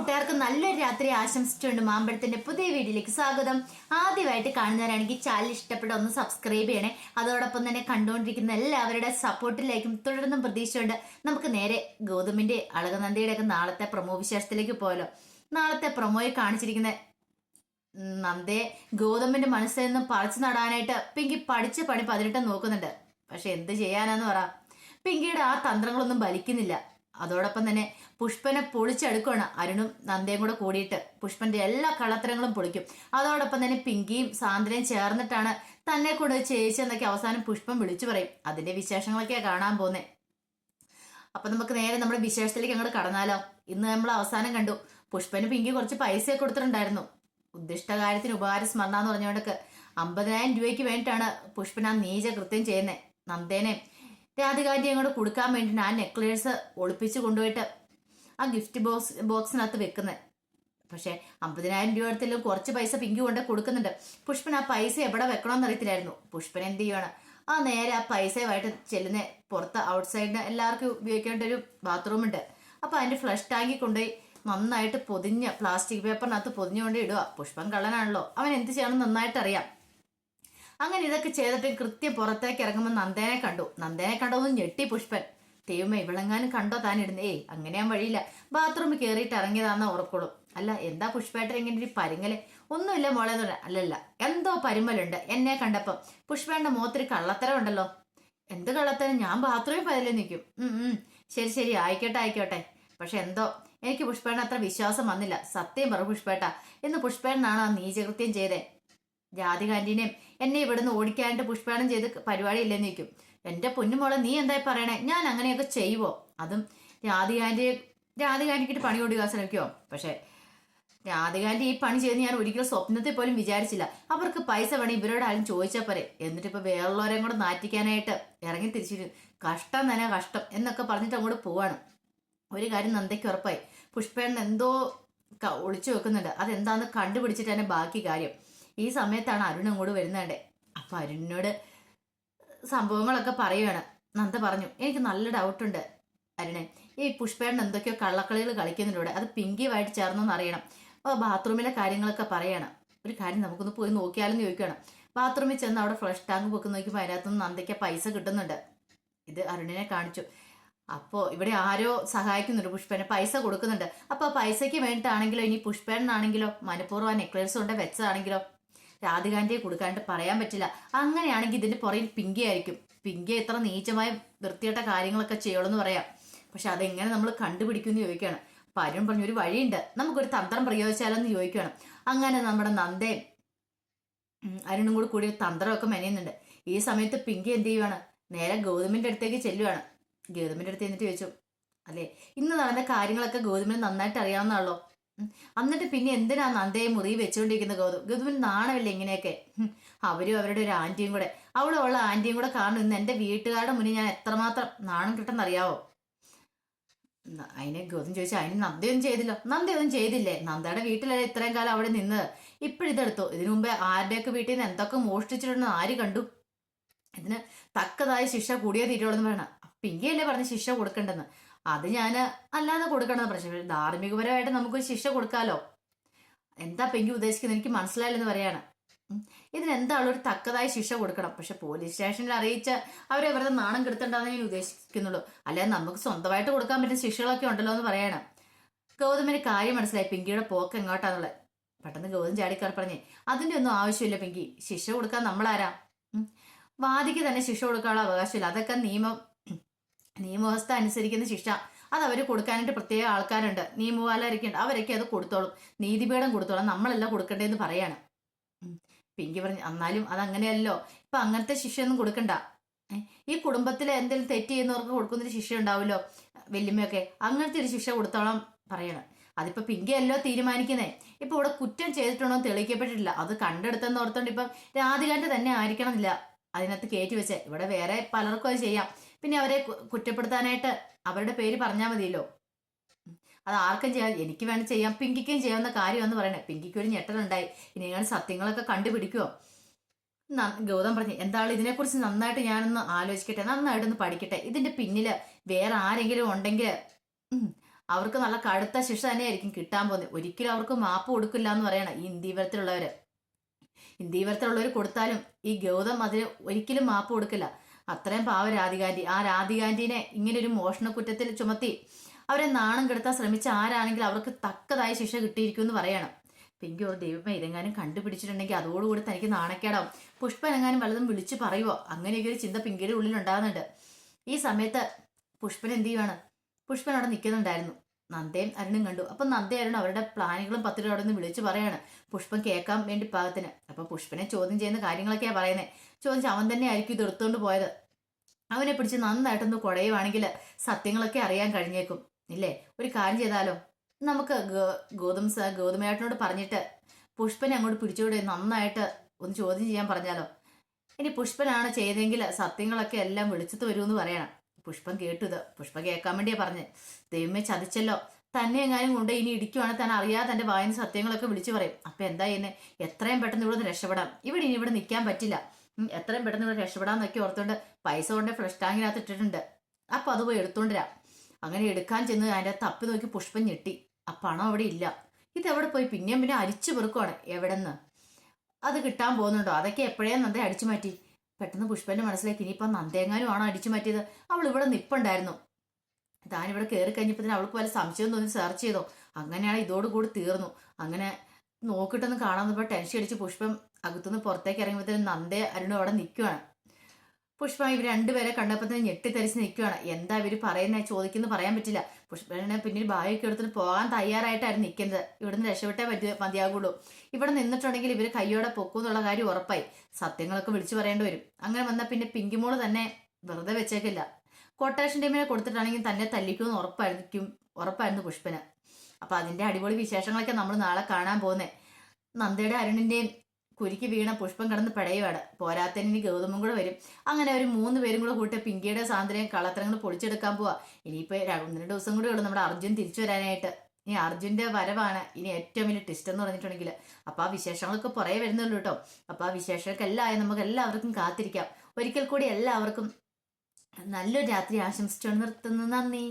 കൂട്ടുകാർക്ക് നല്ലൊരു രാത്രി ആശംസിച്ചുകൊണ്ട് മാമ്പഴത്തിന്റെ പുതിയ വീഡിയോയിലേക്ക് സ്വാഗതം. ആദ്യമായിട്ട് കാണുന്നവരാണെങ്കിൽ ചാനൽ ഇഷ്ടപ്പെട്ട ഒന്ന് സബ്സ്ക്രൈബ് ചെയ്യണേ. അതോടൊപ്പം തന്നെ കണ്ടുകൊണ്ടിരിക്കുന്ന എല്ലാവരുടെ സപ്പോർട്ടിലേക്കും തുടർന്നും പ്രതീക്ഷയുണ്ട്. നമുക്ക് നേരെ ഗൗതമിന്റെ അളകനന്ദിയുടെ ഒക്കെ നാളത്തെ പ്രമോ വിശേഷത്തിലേക്ക് പോയാലോ. നാളത്തെ പ്രൊമോയിൽ കാണിച്ചിരിക്കുന്ന നന്ദയെ ഗൗതമിന്റെ മനസ്സിൽ നിന്നും പറിച്ചു നടാനായിട്ട് പിങ്കി പഠിച്ച പണി പതിനെട്ട് നോക്കുന്നുണ്ട്. പക്ഷെ എന്ത് ചെയ്യാനാന്ന് പറ. പിങ്കിയുടെ ആ തന്ത്രങ്ങളൊന്നും ബലിക്കുന്നില്ല. അതോടൊപ്പം തന്നെ പുഷ്പനെ പൊളിച്ചെടുക്കുകയാണ് അരുണും നന്ദയും കൂടെ കൂടിയിട്ട്. പുഷ്പന്റെ എല്ലാ കള്ളത്തരങ്ങളും പൊളിക്കും. അതോടൊപ്പം തന്നെ പിങ്കിയും സാന്ദ്രയും ചേർന്നിട്ടാണ് തന്നെ കൊണ്ട് ചേച്ചെന്നൊക്കെ അവസാനം പുഷ്പം വിളിച്ചു പറയും. അതിന്റെ വിശേഷങ്ങളൊക്കെ കാണാൻ പോകുന്നത് അപ്പൊ നമുക്ക് നേരെ നമ്മുടെ വിശേഷത്തിലേക്ക് അങ്ങോട്ട് കടന്നാലോ? ഇന്ന് നമ്മൾ അവസാനം കണ്ടു. പുഷ്പന് പിങ്കി കുറച്ച് പൈസ കൊടുത്തിട്ടുണ്ടായിരുന്നു. ഉദ്ദിഷ്ട കാര്യത്തിന് ഉപകാര സ്മരണ എന്ന് പറഞ്ഞുകൊണ്ടൊക്കെ അമ്പതിനായിരം രൂപയ്ക്ക് വേണ്ടിയിട്ടാണ് പുഷ്പൻ ആ നീച കൃത്യം ചെയ്യുന്നത് നന്ദേനെ രാധികാന്റിയും കൂടെ കൊടുക്കാൻ വേണ്ടിയിട്ട് ആ നെക്ലേഴ്സ് ഒളിപ്പിച്ച് കൊണ്ടുപോയിട്ട് ആ ഗിഫ്റ്റ് ബോക്സ് ബോക്സിനകത്ത് വെക്കുന്നത്. പക്ഷേ അമ്പതിനായിരം രൂപ എടുത്തിലും കുറച്ച് പൈസ പിങ്കി കൊണ്ട് കൊടുക്കുന്നുണ്ട്. പുഷ്പൻ ആ പൈസ എവിടെ വെക്കണമെന്ന് അറിയത്തില്ലായിരുന്നു. പുഷ്പൻ എന്ത് ചെയ്യുവാണ്? ആ നേരെ ആ പൈസയുമായിട്ട് ചെല്ലുന്ന പുറത്ത് ഔട്ട് സൈഡിന് എല്ലാവർക്കും ഉപയോഗിക്കേണ്ട ഒരു ബാത്റൂം ഉണ്ട്. അപ്പൊ അതിന്റെ ഫ്ലഷ് ടാങ്കിൽ കൊണ്ടുപോയി നന്നായിട്ട് പൊതിഞ്ഞ് പ്ലാസ്റ്റിക് പേപ്പറിനകത്ത് പൊതിഞ്ഞുകൊണ്ട് ഇടുക പുഷ്പം കള്ളനാണല്ലോ. അവൻ എന്ത് ചെയ്യണം നന്നായിട്ട് അറിയാം അങ്ങനെ ഇതൊക്കെ ചെയ്തിട്ട് കൃത്യം പുറത്തേക്ക് ഇറങ്ങുമ്പോൾ നന്ദേനെ കണ്ടു. നന്ദേനെ കണ്ടു ഞെട്ടി പുഷ്പൻ ദൈവമേ ഇവളെങ്ങാനും കണ്ടോ താൻ ഇടുന്നേ ഏയ് അങ്ങനെ ഞാൻ വഴിയില്ല. ബാത്റൂമിൽ കയറിയിട്ട് ഇറങ്ങിയതാന്ന് ഉറക്കുള്ളൂ അല്ല എന്താ പുഷ്പേട്ടൻ ഇങ്ങനെ ഒരു പരിങ്ങൽ? ഒന്നുമില്ല മോളെ എന്ന് അല്ലല്ല എന്തോ പരിമലുണ്ട് എന്നെ കണ്ടപ്പം. പുഷ്പേന്റെ മുഖത്തൊരു കള്ളത്തരം ഉണ്ടല്ലോ എന്ത് കള്ളത്തരം? ഞാൻ ബാത്റൂമിൽ പതിലേ നിൽക്കും. ശരി ശരി ആയിക്കോട്ടെ ആയിക്കോട്ടെ. പക്ഷെ എന്തോ? എനിക്ക് പുഷ്പേട്ടൻ അത്ര വിശ്വാസം വന്നില്ല. സത്യം പറ പുഷ്പേട്ട. ഇന്ന് പുഷ്പേട്ടനാണ് ആ നീചകൃത്യം ചെയ്തേ. ജാതി കാന്റീനെയും എന്നെ ഇവിടുന്ന് ഓടിക്കാനായിട്ട് പുഷ്പാണം ചെയ്ത് പരിപാടി ഇല്ലെന്ന് നിൽക്കും എന്റെ പൊന്നുമോളെ നീ എന്തായി പറയണേ? ഞാൻ അങ്ങനെയൊക്കെ ചെയ്യുവോ? അതും രാധികാന്റെ രാധികാന്റിക്കിട്ട് പണി കൊടുക്കാൻ ശ്രമിക്കുമോ പക്ഷെ രാധികാന്റെ ഈ പണി ചെയ്ത് ഞാൻ ഒരിക്കലും സ്വപ്നത്തിൽ പോലും വിചാരിച്ചില്ല. അവർക്ക് പൈസ വേണം ഇവരോട് ആരും ചോദിച്ചാൽ പോരെ. എന്നിട്ട് ഇപ്പൊ വേറുള്ളവരെയും കൂടെ നാറ്റിക്കാനായിട്ട് ഇറങ്ങി തിരിച്ചിട്ട് കഷ്ടം തന്നെ കഷ്ടം എന്നൊക്കെ പറഞ്ഞിട്ട് അങ്ങോട്ട് പോവാണ്. ഒരു കാര്യം നന്ദയ്ക്ക് ഉറപ്പായി. പുഷ്പേണ്ണ എന്തോ ഒളിച്ചു വെക്കുന്നുണ്ട്. അതെന്താന്ന് കണ്ടുപിടിച്ചിട്ട് തന്നെ ബാക്കി കാര്യം. ഈ സമയത്താണ് അരുൺ അങ്ങോട്ട് വരുന്നുണ്ട്. അപ്പൊ അരുണിനോട് സംഭവങ്ങളൊക്കെ പറയുകയാണ് നന്ദ പറഞ്ഞു എനിക്ക് നല്ല ഡൗട്ടുണ്ട് അരുണെ. ഈ പുഷ്പേണ്ണ എന്തൊക്കെയോ കള്ളക്കളികൾ കളിക്കുന്നുണ്ട്. ഇവിടെ അത് പിങ്കിയുമായിട്ട് ചേർന്നെന്ന് അറിയണം. അപ്പോൾ ബാത്റൂമിലെ കാര്യങ്ങളൊക്കെ പറയണം. ഒരു കാര്യം നമുക്കൊന്ന് പോയി നോക്കിയാലെന്ന് ചോദിക്കണം ബാത്റൂമിൽ ചെന്ന് അവിടെ ഫ്ലഷ് ടാങ്ക് പൊക്കി നോക്കിയപ്പോൾ അതിനകത്തുനിന്ന് നന്ദയ്ക്ക് പൈസ കിട്ടുന്നുണ്ട്. ഇത് അരുണിനെ കാണിച്ചു. അപ്പോൾ ഇവിടെ ആരോ സഹായിക്കുന്നുണ്ട് പുഷ്പേനെ പൈസ കൊടുക്കുന്നുണ്ട്. അപ്പോൾ പൈസയ്ക്ക് വേണ്ടിയിട്ടാണെങ്കിലോ ഇനി പുഷ്പേനാണെങ്കിലോ മനഃപൂർവം നെക്ലേസ് കൊണ്ട് വെച്ചതാണെങ്കിലോ രാധികാന്റിയെ കൊടുക്കാണ്ട് പറയാൻ പറ്റില്ല. അങ്ങനെയാണെങ്കിൽ ഇതിന്റെ പുറയിൽ പിങ്കി ആയിരിക്കും. പിങ്കി എത്ര നീചമായ വൃത്തിയിട്ട കാര്യങ്ങളൊക്കെ ചെയ്യണമെന്ന് പറയാം. പക്ഷെ അതെങ്ങനെ നമ്മൾ കണ്ടുപിടിക്കുമെന്ന് ചോദിക്കുകയാണ്. പരുൺ അരുൺ പറഞ്ഞു ഒരു വഴിയുണ്ട്. നമുക്കൊരു തന്ത്രം പ്രയോഗിച്ചാലെന്ന് ചോദിക്കുകയാണ്. അങ്ങനെ നമ്മുടെ നന്ദയും അരുണും കൂടി കൂടി തന്ത്രമൊക്കെ മെനയുന്നുണ്ട്. ഈ സമയത്ത് പിങ്കി എന്ത് ചെയ്യുവാണ്? നേരെ ഗൗതമിന്റെ അടുത്തേക്ക് ചെല്ലുവാണ്. ഗൗതമിന്റെ അടുത്ത് എന്നിട്ട് ചോദിച്ചു അല്ലേ ഇന്ന് നടന്ന കാര്യങ്ങളൊക്കെ ഗൗതമിന് നന്നായിട്ട് അറിയാവുന്നതാണല്ലോ. എന്നിട്ട് പിന്നെ എന്തിനാ നന്ദയെ മുറി വെച്ചുകൊണ്ടിരിക്കുന്ന ഗൗതം? ഗൗതമിന് നാണമില്ല ഇങ്ങനെയൊക്കെ. അവരും അവരുടെ ഒരു ആന്റിയും കൂടെ. അവിടെ ഉള്ള ആന്റിയും കൂടെ കാണും ഇന്ന് എന്റെ വീട്ടുകാരുടെ മുന്നിൽ ഞാൻ എത്രമാത്രം നാണം കിട്ടുന്നറിയാവോ? അതിനെ ഗൗതം ചോദിച്ചു അതിന് നന്ദയൊന്നും ചെയ്തില്ല. നന്ദയൊന്നും ചെയ്തില്ലേ? നന്ദയുടെ വീട്ടിലല്ലേ ഇത്രയും കാലം അവിടെ നിന്ന്? ഇപ്പോഴിതെടുത്തു. ഇതിനു മുമ്പേ ആരുടെയൊക്കെ വീട്ടിൽ നിന്ന് എന്തൊക്കെ മോഷ്ടിച്ചിട്ടുണ്ടെന്ന് ആര് കണ്ടു? ഇതിന് തക്കതായ ശിക്ഷ കൂടിയേ തീരുള്ളൂ പറയണം. പിങ്കിയല്ലേ പറഞ്ഞ് ശിക്ഷ കൊടുക്കണ്ടെന്ന്? അത് ഞാൻ അല്ലാതെ കൊടുക്കണത് പ്രശ്നം. ധാർമ്മികപരമായിട്ട് നമുക്കൊരു ശിക്ഷ കൊടുക്കാലോ? എന്താ പെങ്കി ഉദ്ദേശിക്കുന്നത്? എനിക്ക് മനസ്സിലായില്ലെന്ന് പറയാണ്. ഇതിനെന്താണോ ഒരു തക്കതായ ശിക്ഷ കൊടുക്കണം? പക്ഷെ പോലീസ് സ്റ്റേഷനിൽ അറിയിച്ച അവരെ വെറുതെ നാണം കെടുത്തണ്ടെന്ന് ഞാൻ ഉദ്ദേശിക്കുന്നുള്ളൂ. അല്ലാതെ നമുക്ക് സ്വന്തമായിട്ട് കൊടുക്കാൻ പറ്റുന്ന ശിക്ഷകളൊക്കെ ഉണ്ടല്ലോ എന്ന് പറയാണ്. ഗൗതമിന് കാര്യം മനസ്സിലായി. പിങ്കിയുടെ പോക്ക് എങ്ങോട്ടാന്നുള്ളത്. പെട്ടെന്ന് ഗൗതം ചാടിക്കാർ പറഞ്ഞേ അതിന്റെ ഒന്നും ആവശ്യമില്ല പിങ്കി. ശിക്ഷ കൊടുക്കാൻ നമ്മളാരാ. വാദിക്ക് തന്നെ ശിക്ഷ കൊടുക്കാനുള്ള അവകാശമില്ല. അതൊക്കെ നിയമം നിയമവ്യവസ്ഥ അനുസരിക്കുന്ന ശിക്ഷ. അത് അവർ കൊടുക്കാനായിട്ട് പ്രത്യേക ആൾക്കാരുണ്ട്. നിയമപാലരിക്കുണ്ട് അവരൊക്കെ അത് കൊടുത്തോളും. നീതിപീഠം കൊടുത്തോളും. നമ്മളല്ല കൊടുക്കണ്ടേന്ന് പറയാണ്. പിങ്കി പറഞ്ഞു എന്നാലും അതങ്ങനെയല്ലോ. ഇപ്പൊ അങ്ങനത്തെ ശിക്ഷയൊന്നും കൊടുക്കണ്ട. ഈ കുടുംബത്തിലെ എന്തെങ്കിലും തെറ്റ് ചെയ്യുന്നവർക്ക് കൊടുക്കുന്നൊരു ശിക്ഷ ഉണ്ടാവുമല്ലോ വല്യമ്മയൊക്കെ. അങ്ങനത്തെ ഒരു ശിക്ഷ കൊടുത്തോളം പറയണം. അതിപ്പോ പിങ്കിയല്ലോ തീരുമാനിക്കുന്നേ. ഇപ്പൊ ഇവിടെ കുറ്റം ചെയ്തിട്ടുണ്ടോ എന്ന് തെളിയിക്കപ്പെട്ടിട്ടില്ല. അത് കണ്ടെടുത്തെന്ന് ഓർത്തോണ്ട് ഇപ്പം രാധികാന്റെ തന്നെ ആയിരിക്കണമെന്നില്ല. അതിനകത്ത് കയറ്റി വെച്ചേ. ഇവിടെ വേറെ പലർക്കും അത് ചെയ്യാം. പിന്നെ അവരെ കുറ്റപ്പെടുത്താനായിട്ട് അവരുടെ പേര് പറഞ്ഞാൽ മതിയല്ലോ. അത് ആർക്കും ചെയ്യാം എനിക്ക് വേണം ചെയ്യാം പിങ്കിക്കും ചെയ്യാവുന്ന കാര്യമെന്ന് പറയണേ. പിങ്കിക്ക് ഒരു ഞെട്ടലുണ്ടായി. ഇനി ഞാൻ സത്യങ്ങളൊക്കെ കണ്ടുപിടിക്കുമോ ഗൗതം പറഞ്ഞു എന്താണ് ഇതിനെക്കുറിച്ച് നന്നായിട്ട് ഞാനൊന്ന് ആലോചിക്കട്ടെ. നന്നായിട്ടൊന്ന് പഠിക്കട്ടെ. ഇതിന്റെ പിന്നിൽ വേറെ ആരെങ്കിലും ഉണ്ടെങ്കിൽ അവർക്ക് നല്ല കടുത്ത ശിക്ഷ തന്നെയായിരിക്കും കിട്ടാൻ പോകുന്നത് ഒരിക്കലും അവർക്ക് മാപ്പ് കൊടുക്കില്ല എന്ന് പറയണം ഈ ഇന്ത്യവരത്തിലുള്ളവര് ഇന്ത്യവരത്തിലുള്ളവർ കൊടുത്താലും ഈ ഗൗതം അതിന് ഒരിക്കലും മാപ്പ് കൊടുക്കില്ല. അത്രയും പാവ രാധികാന്റി ആ രാധികാന്റിനെ ഇങ്ങനെ ഒരു മോഷണ കുറ്റത്തിൽ ചുമത്തി അവരെ നാണം കെടുത്താൻ ശ്രമിച്ച ആരാണെങ്കിൽ അവർക്ക് തക്കതായ ശിക്ഷ കിട്ടിയിരിക്കും എന്ന് പറയണം. പിങ്കി ഒരു ദൈവമേ ഇതെങ്ങാനും കണ്ടുപിടിച്ചിട്ടുണ്ടെങ്കിൽ അതോടുകൂടി തനിക്ക് നാണക്കേടാവും. പുഷ്പനെങ്ങാനും വല്ലതും വിളിച്ചു പറയുവോ? അങ്ങനെയൊക്കെ ഒരു ചിന്ത പിങ്കിയുടെ ഉള്ളിൽ ഉണ്ടാകുന്നുണ്ട് ഈ സമയത്ത് പുഷ്പൻ എന്ത് ചെയ്യുവാണ്? പുഷ്പൻ അവിടെ നിൽക്കുന്നുണ്ടായിരുന്നു. നന്ദയും അരുണും കണ്ടു. അപ്പൊ നന്ദ അരുൺ അവരുടെ പ്ലാനുകളും പത്രിക അവിടെ വിളിച്ചു പറയാണ് പുഷ്പം കേൾക്കാൻ വേണ്ടി പാകത്തിന്. അപ്പൊ പുഷ്പനെ ചോദ്യം ചെയ്യുന്ന കാര്യങ്ങളൊക്കെയാ പറയുന്നത് ചോദിച്ച അവൻ തന്നെ ആയിരിക്കും ഇത് എടുത്തുകൊണ്ട് പോയത്. അവനെ പിടിച്ച് നന്നായിട്ടൊന്ന് കുടയുവാണെങ്കിൽ സത്യങ്ങളൊക്കെ അറിയാൻ കഴിഞ്ഞേക്കും ഇല്ലേ? ഒരു കാര്യം ചെയ്താലോ? നമുക്ക് ഗോ- ഗോതമേട്ടനോട് പറഞ്ഞിട്ട് പുഷ്പനെ അങ്ങോട്ട് പിടിച്ചുകൂടെ നന്നായിട്ട് ഒന്ന് ചോദ്യം ചെയ്യാൻ പറഞ്ഞാലോ? ഇനി പുഷ്പനാണ് ചെയ്തെങ്കിൽ സത്യങ്ങളൊക്കെ എല്ലാം വെളിച്ചത്ത് വരുമെന്ന് പറയണം. പുഷ്പം കേട്ടു ഇത് പുഷ്പം കേൾക്കാൻ വേണ്ടിയാ പറഞ്ഞ്. ദൈവമേ ചതിച്ചല്ലോ. തന്നെ എങ്ങാനും കൊണ്ട് ഇനി ഇടിക്കുവാണെങ്കിൽ തന്നെ അറിയാതെ തന്റെ വായന സത്യങ്ങളൊക്കെ വിളിച്ചു പറയും. അപ്പൊ എന്താ ചെയ്യുന്നത് എത്രയും പെട്ടെന്ന് ഇവിടെ നിന്ന് രക്ഷപ്പെടാം. ഇവിടെ ഇനി ഇവിടെ നിൽക്കാൻ പറ്റില്ല. എത്രയും പെട്ടെന്ന് ഇവിടെ രക്ഷപ്പെടാന്നൊക്കെ ഓർത്തുകൊണ്ട് പൈസ കൊണ്ട് ഫ്ലഷ് ടാങ്കിനകത്ത് ഇട്ടിട്ടുണ്ട്. അപ്പൊ അത് പോയി എടുത്തോണ്ടിരാ അങ്ങനെ എടുക്കാൻ ചെന്ന് അതിന്റെ തപ്പി നോക്കി പുഷ്പം ഞെട്ടി. ആ പണം അവിടെ ഇല്ല. ഇത് എവിടെ പോയി? പിന്നെയും പിന്നെ അരിച്ചു പെറുക്കുവാണ്. എവിടെന്ന്? അത് കിട്ടാൻ പോകുന്നുണ്ടോ? അതൊക്കെ എപ്പോഴേ നന്നായി അടിച്ചു മാറ്റി? പെട്ടെന്ന് പുഷ്പന്റെ മനസ്സിലേക്ക് ഇനിയിപ്പം നന്ദേങ്ങാനും ആണോ അടിച്ചു മാറ്റിയത്? അവൾ ഇവിടെ നിപ്പുണ്ടായിരുന്നു. താനിവിടെ കയറി കഴിഞ്ഞപ്പോൾ അവൾക്ക് വല്ല സംശയം തോന്നി സെർച്ച് ചെയ്തോ. അങ്ങനെയാണ് ഇതോടുകൂടി തീർന്നു. അങ്ങനെ നോക്കിട്ടൊന്ന് കാണാൻ വന്നപ്പോൾ ടെൻഷൻ അടിച്ച് പുഷ്പം അകത്തുനിന്ന് പുറത്തേക്ക് ഇറങ്ങുമ്പോഴത്തേനും നന്ദേ അരുണും അവിടെ നിൽക്കുവാണ് പുഷ്പ ഇവർ രണ്ടുപേരെ കണ്ടപ്പോൾ തന്നെ നിൽക്കുവാണ് എന്താ ഇവർ പറയുന്നത് ചോദിക്കുന്നു പറയാൻ പറ്റില്ല. പുഷ്പനെ പിന്നീട് ഭാവിയൊക്കെ എടുത്തിട്ട് പോകാൻ തയ്യാറായിട്ടായിരുന്നു നിൽക്കുന്നത് ഇവിടുന്ന് രക്ഷപ്പെട്ടേ പറ്റി മതിയാകുള്ളൂ. ഇവിടെ നിന്നിട്ടുണ്ടെങ്കിൽ ഇവർ കയ്യോടെ പൊക്കും എന്നുള്ള കാര്യം ഉറപ്പായി. സത്യങ്ങളൊക്കെ വിളിച്ചു പറയേണ്ടി വരും. അങ്ങനെ വന്നാൽ പിന്നെ പിങ്കിമോൾ തന്നെ വെറുതെ വെച്ചേക്കില്ല. കൊട്ടേഷൻ ടീമിനെ കൊടുത്തിട്ടാണെങ്കിൽ തന്നെ തല്ലിക്കുമെന്ന് ഉറപ്പായിരിക്കും ഉറപ്പായിരുന്നു പുഷ്പന്. അപ്പൊ അതിന്റെ അടിപൊളി വിശേഷങ്ങളൊക്കെ നമ്മൾ നാളെ കാണാൻ പോകുന്നേ. നന്ദയുടെ അരുണിന്റെയും കുരുക്കി വീണ പുഷ്പം കിടന്ന് പിടയുവാണ്. പോരാത്തതിന് ഗൗതമും കൂടെ വരും. അങ്ങനെ ഒരു മൂന്ന് പേരും കൂടെ കൂട്ടി പിങ്കിയുടെ സാന്ദ്രയും കളത്രങ്ങൾ പൊളിച്ചെടുക്കാൻ പോവാ. ഇനിയിപ്പോ ഒന്ന് രണ്ട് ദിവസം കൂടെ ഉള്ളൂ നമ്മുടെ അർജുൻ തിരിച്ചു വരാനായിട്ട്. ഇനി അർജുന്റെ വരവാണ് ഇനി ഏറ്റവും വലിയ ടിസ്റ്റ് എന്ന് പറഞ്ഞിട്ടുണ്ടെങ്കിൽ. അപ്പൊ ആ വിശേഷങ്ങളൊക്കെ പുറകെ വരുന്നുള്ളൂ കേട്ടോ. അപ്പൊ ആ വിശേഷങ്ങൾക്ക് എല്ലാം നമുക്ക് എല്ലാവർക്കും കാത്തിരിക്കാം. ഒരിക്കൽ കൂടി എല്ലാവർക്കും നല്ലൊരു രാത്രി ആശംസിച്ചുകൊണ്ട് നിർത്തുന്നു. നന്ദി.